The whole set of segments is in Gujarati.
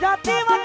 Já tem uma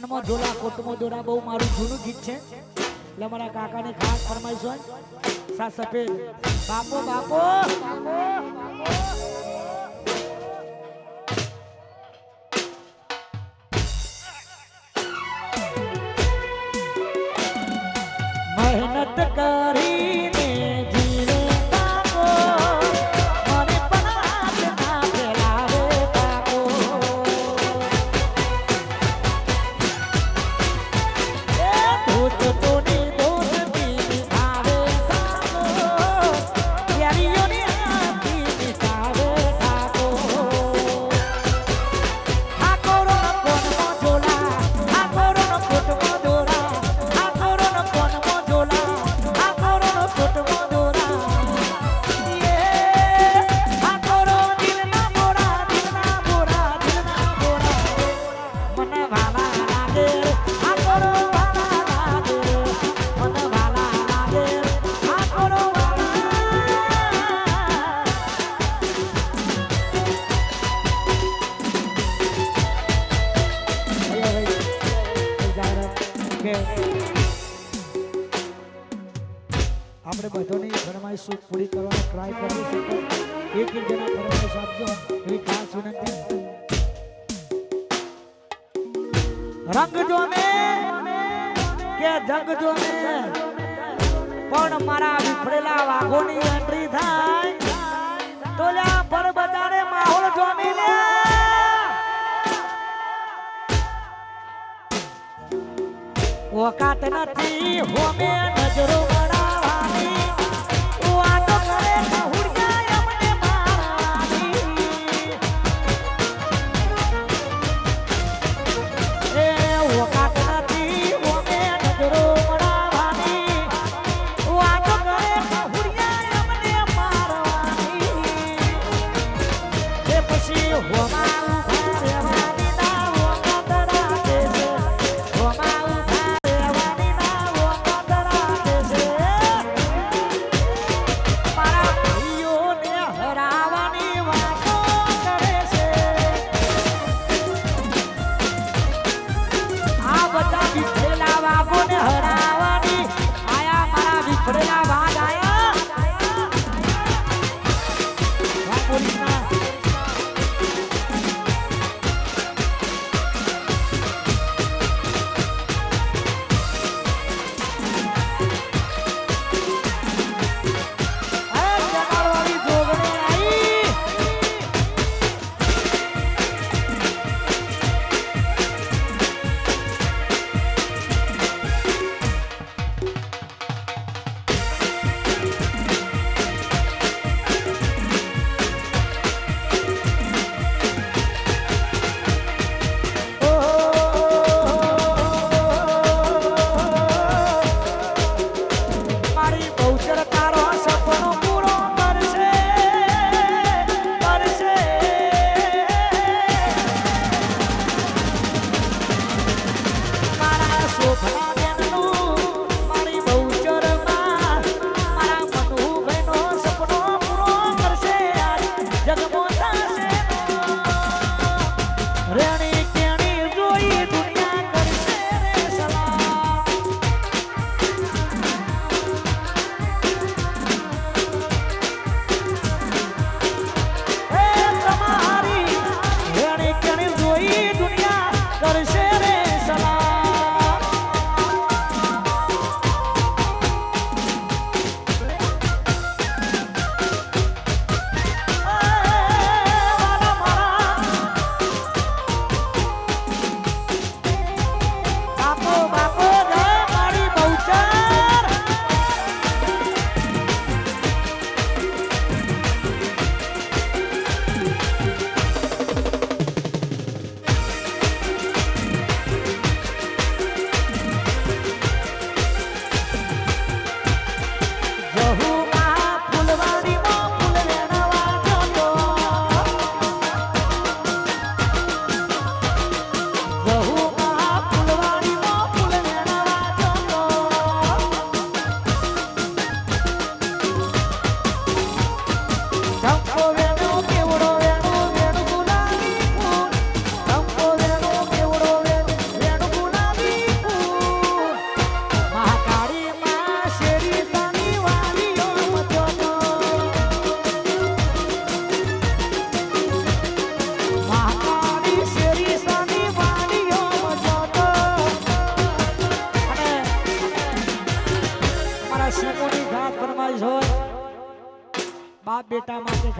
કોનમાં જોડા કોટમાં જોડા બહુ મારું જૂનું ગીત છે. એટલે મારા કાકાની ખાસ ફરમાઈશ હોય. સા સફેદ. બાપો બાપો! મહેનત કરીને બધાની પૂરી કરવાનો ટ્રાય છીએ એક એક જણા ફરમાઈશ આપજો એવી ખાસ વિનંતી. રંગ જોને કે જંગ જોને પણ મારા વિફળેલા વાઘોની એન્ટ્રી થાય. તો લ્યા પર બજારે માહોલ જોમી લે. ઓકાત નથી હોમે નજરો. never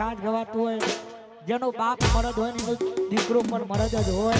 સાંજ ગવાતું હોય જેનો બાપ મરદ હોય ને એનો દીકરો પણ મરદ જ હોય.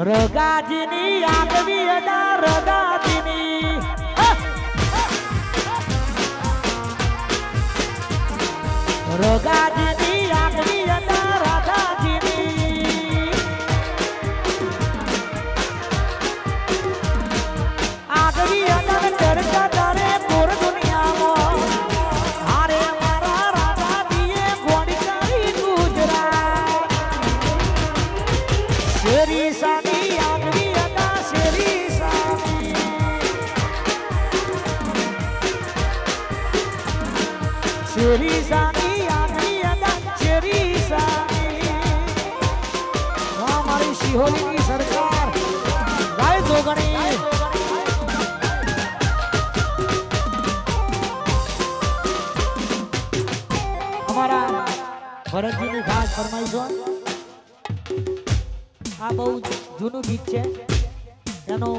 રગાજની આગવી અદા શેરી સાની આગવી અદા શેરી સાની શેરી સાની આગવી અદા શેરી સાની હા મારી શિહોલીની સરકાર ગાય જોગણી અમારા ભરતજીની ખાસ ફરમાઈશો આ બહુ જૂનું ગીત છે. એનો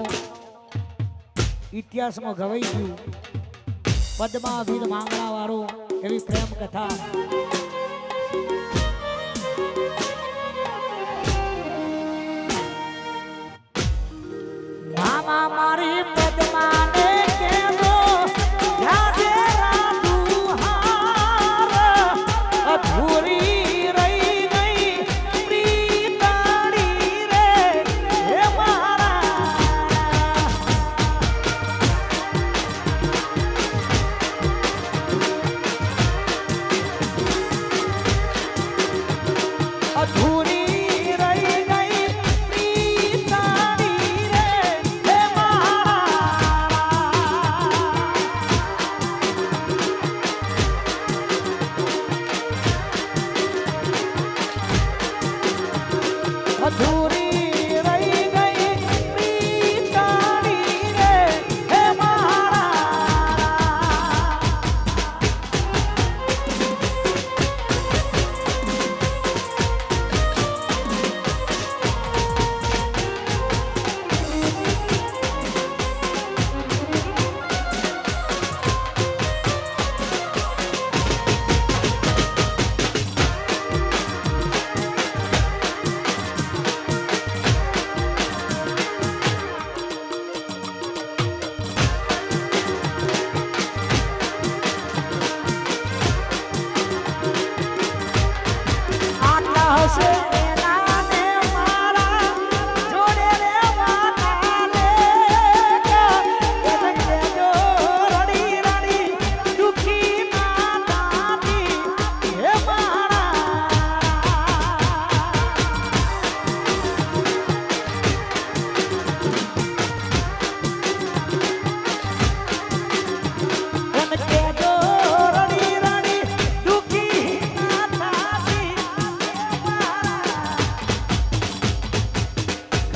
ઇતિહાસમાં ગવાઈ ગયું. પદ્માવીર માંગણાવાળો એવી પ્રેમ કથા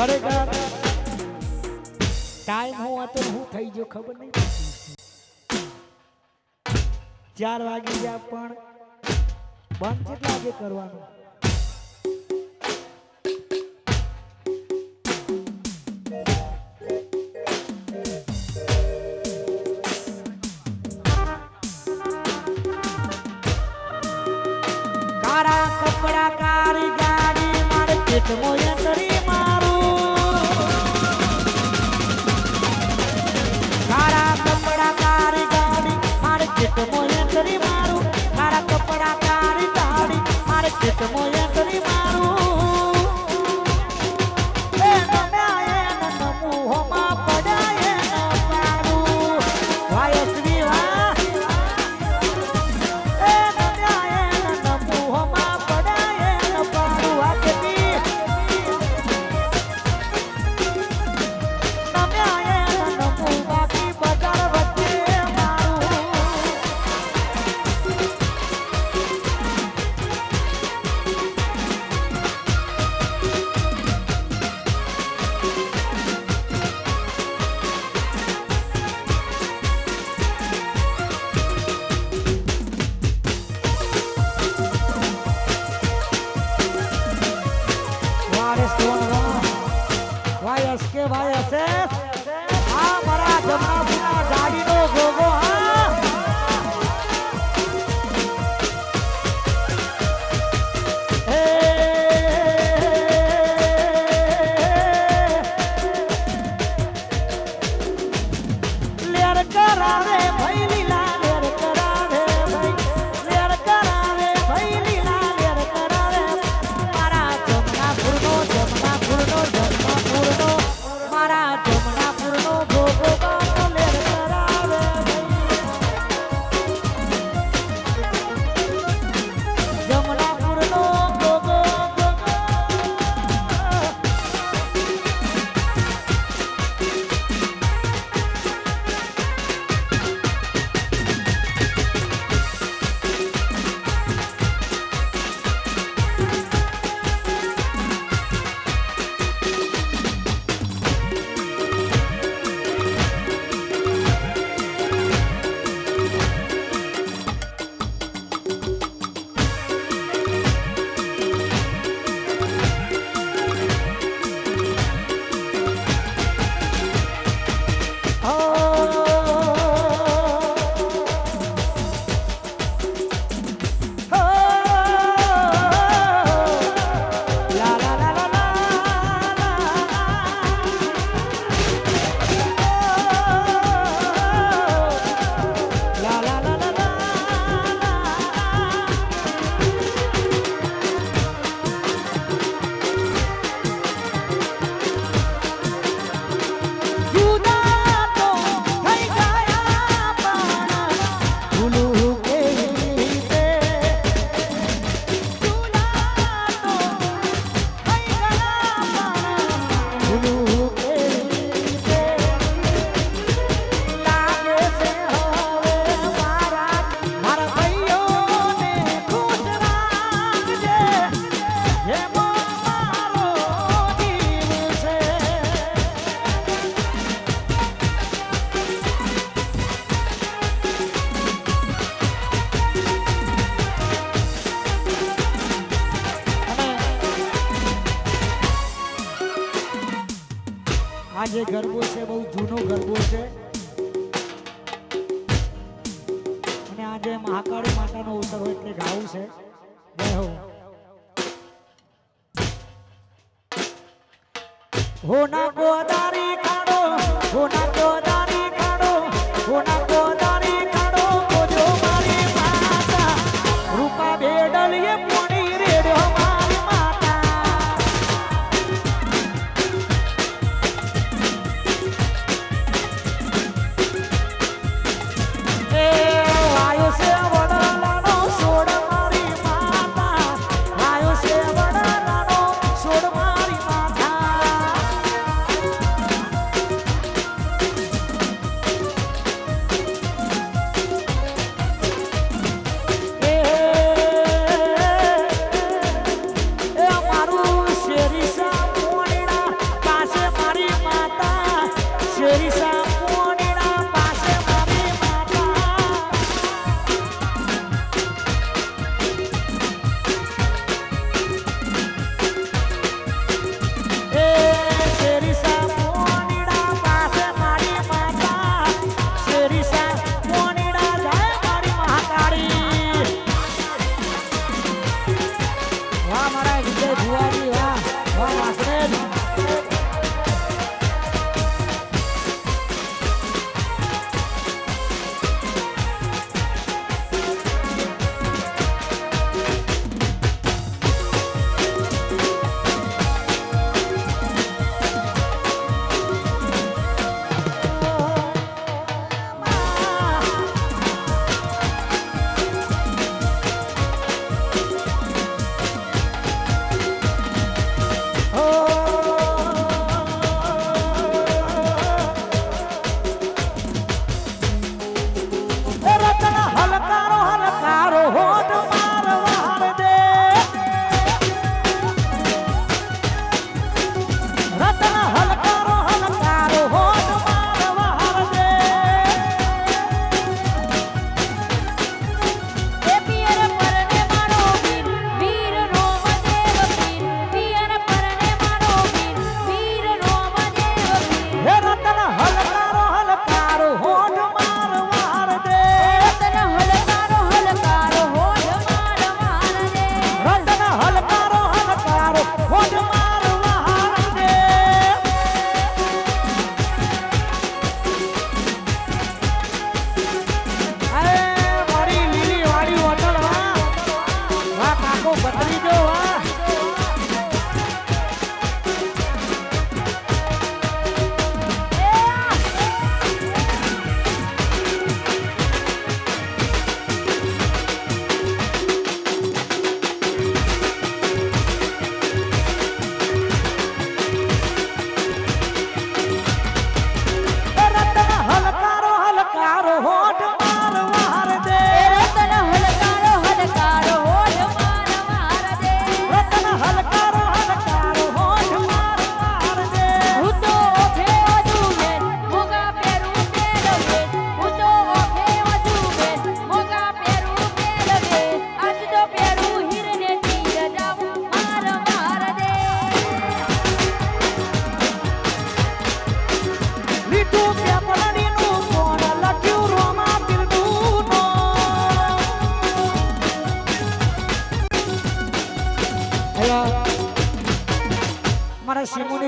ખરેખર ટાઈમ હું હતો હું થઈ ગયો ખબર નહીં ચાર વાગી ગયા પણ બંધ કેટલા વાગે કરવાનું? કપડા કાર જાણે મારે પેટ મોયા ચેત મોયા કરી મારું મારા કપડા તારી તાળી મારે. ચેત મોયા કરી બેડલીએ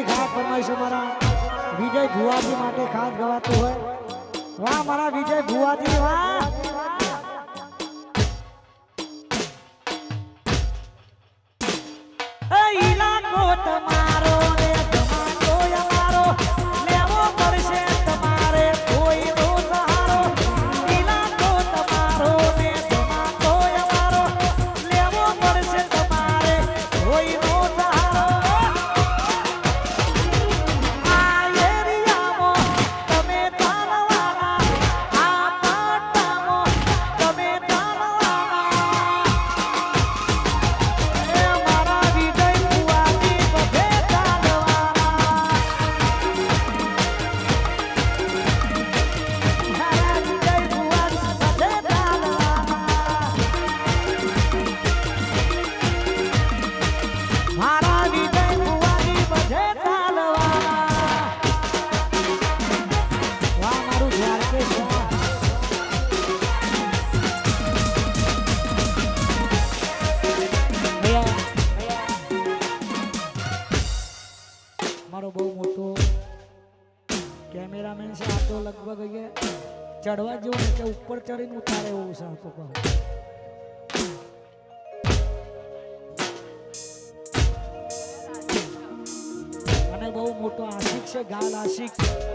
ખાસ ફરમાઈશ મારા વિજય ભુવાજી માટે ખાસ ગવાતું હોય. વાહ મારા વિજય ભુવાજી વાહ! ઉપર ચડીને ઉતારે એવું છે અને બહુ મોટો આશિક છે ગાલ આશિક. છે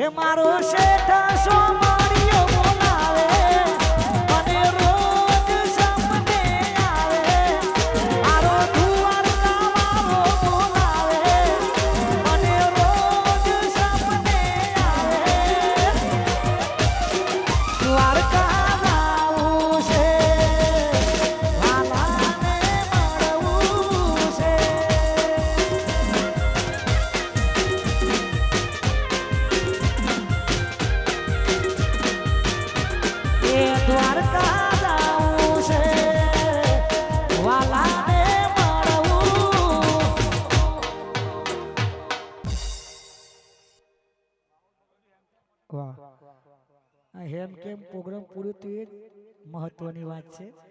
હે મારો શેઠા સોમા. Sánchez